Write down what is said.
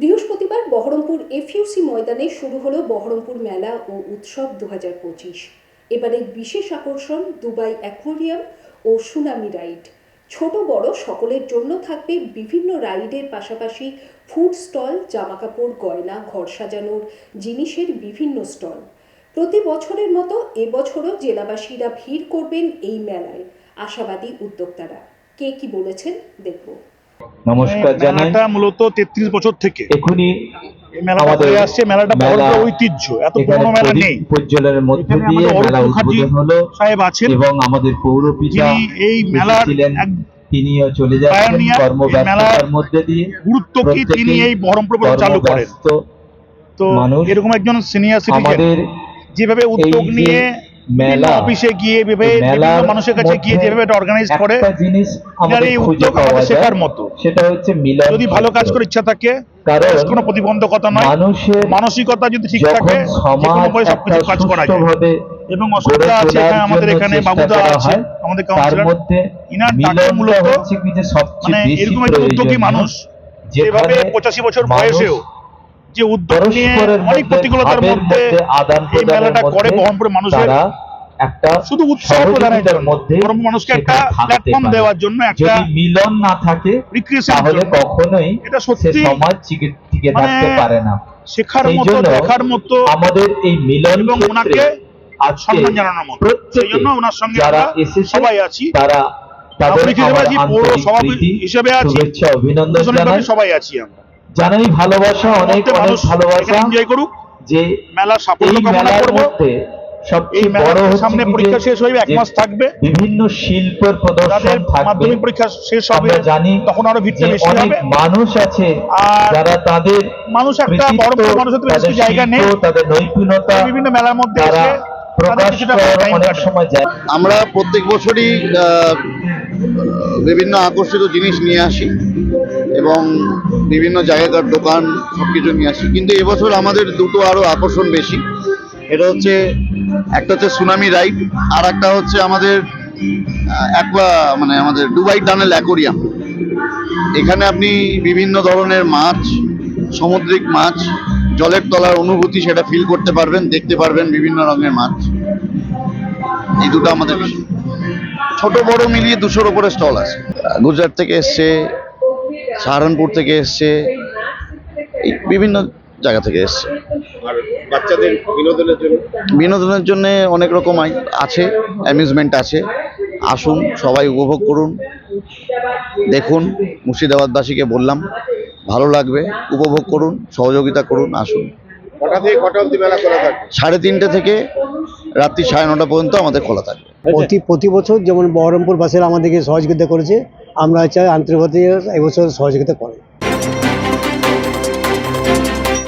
বৃহস্পতিবার বহরমপুর এফইউসি ময়দানে শুরু হলো বহরমপুর মেলা ও উৎসব দু হাজার পঁচিশ। এবারের বিশেষ আকর্ষণ দুবাই অ্যাকোয়ারিয়াম ও সুনামি রাইড। ছোট বড় সকলের জন্য থাকবে বিভিন্ন রাইডের পাশাপাশি ফুড স্টল, জামাকাপড়, গয়না, ঘর সাজানোর জিনিসের বিভিন্ন স্টল। প্রতি বছরের মতো এবছরও জেলাবাসীরা ভিড় করবেন এই মেলায়। আশাবাদী উদ্যোক্তারা। কে কি বলেছেন, দেখব। নমস্কার জানাই। মেলাটা মূলত তেত্রিশ বছর থেকে। এখনই এই মেলা আমাদের করে আসছে? মেলাটা বড় ঐতিহ্য। এত পুরনো মেলা নেই। প্রজ্বলনের মধ্য দিয়ে মেলা উদ্বোধন হলো সাহেব আছেন। এবং আমাদের পৌরপিতা যিনি এই মেলার তিনিও চলে যাচ্ছেন কর্মব্যস্ততার মধ্যে দিয়ে। গুরুত্ব কি তিনি এই বহরমপুর চালু করেন? তো এরকম একজন সিনিয়র সিটিজেন যেভাবে উদ্যোগ নিয়ে মেলা, অফিসে গিয়ে বিভিন্ন মানুষের কাছে গিয়ে যেভাবে এটা অর্গানাইজ করে জিনিস আমাদের এই উদ্যোগ আমাদের শেখার মতো। সেটা হচ্ছে মিলন যদি ভালো কাজ করে ইচ্ছা থাকে কারণ কোনো প্রতিবন্ধকতা নয়। মানুষের মানসিকতা যদি ঠিক থাকে সমাজ সবকিছু কাজ করা যায়। এবং অসুবিধা আছে এখানে আমাদের এখানে বাবুদা আছে আমাদের কাউন্সিলর মধ্যে ইনার মিলনটা মূলত হচ্ছে কি যে সবচেয়ে মানে এরকম একজন উদ্যোগী মানুষ যেভাবে পঁচাশি বছর বয়সেও যে উদ্যোগ নিয়ে অনেক প্রতিকূলতার মধ্যে আদান এই মেলাটা করে বহরমপুরের মানুষের একটা শুধু উৎসাহ প্রদানের মধ্যে মানুষকে একটা প্ল্যাটফর্ম দেওয়ার জন্য একটা মিলন না থাকে তাহলে কখনোই এটা সত্যি সমাজ টিকে মানে থাকতে পারে না। শেখার মতো দেখার মতো আমাদের এই মিলন এবং ওনাকে আজকে সম্মান জানানোর মতো। সেই জন্য ওনার সঙ্গে যারা এসেছে সবাই আছি। তারা জানাই। ভালোবাসা অনেক অনেক ভালোবাসা যে মেলার সাফল্য কামনা করব। এই বড় সামনে পরীক্ষা শেষ হয়ে এক মাস থাকবে। বিভিন্ন শিল্পের প্রদর্শন থাকবে। মাধ্যমিক পরীক্ষা শেষ হবে আমরা জানি তখন আরও ভিড়টা বেশি হবে। মানুষ আছে যারা তাদের মানুষ একটা কৃতিত্ব, বহরমপুর মানুষের তো বেশি জায়গা নেই। তাদের নৈপুণ্যতা বিভিন্ন মেলার মধ্যে এসে প্রকাশ কিছুটা করার time অনেক সময় যায়। আমরা প্রত্যেক বছরই আহ, বিভিন্ন আকর্ষিত জিনিস নিয়ে আসি এবং বিভিন্ন জায়গাকার দোকান সব কিছু নিয়ে আসি। কিন্তু এবছর আমাদের দুটো আরও আকর্ষণ বেশি। এটা হচ্ছে একটা হচ্ছে সুনামি রাইড, আর একটা হচ্ছে আমাদের অ্যাকোয়া মানে আমাদের দুবাই টানেল অ্যাকোরিয়াম এখানে আপনি বিভিন্ন ধরনের মাছ, সামুদ্রিক মাছ, জলের তলার অনুভূতি সেটা ফিল করতে পারবেন, দেখতে পারবেন বিভিন্ন রঙের মাছ। এই দুটো আমাদের ছোট, বড় মিলিয়ে দুশোর উপরে স্টল আছে। গুজরাট থেকে এসছে, সাহারানপুর থেকে এসছে বিভিন্ন জায়গা থেকে এসছে। বাচ্চাদের বিনোদনের জন্য? বিনোদনের জন্য অনেক রকম আছে অ্যামিউজমেন্ট আছে। আসুন সবাই উপভোগ করুন। দেখুন মুর্শিদাবাদবাসীকে বললাম ভালো লাগবে উপভোগ করুন সহযোগিতা করুন আসুন। কটা থেকে কটা অবধি মেলা খোলা থাকবে সাড়ে তিনটে থেকে রাত্রি সাড়ে নটা পর্যন্ত আমাদের খোলা থাকবে প্রতি প্রতি বছর যেমন বহরমপুর বাসের আমাদেরকে সহযোগিতা করেছে আমরা চাই আন্তর্জাতিক এবছর সহযোগিতা করে।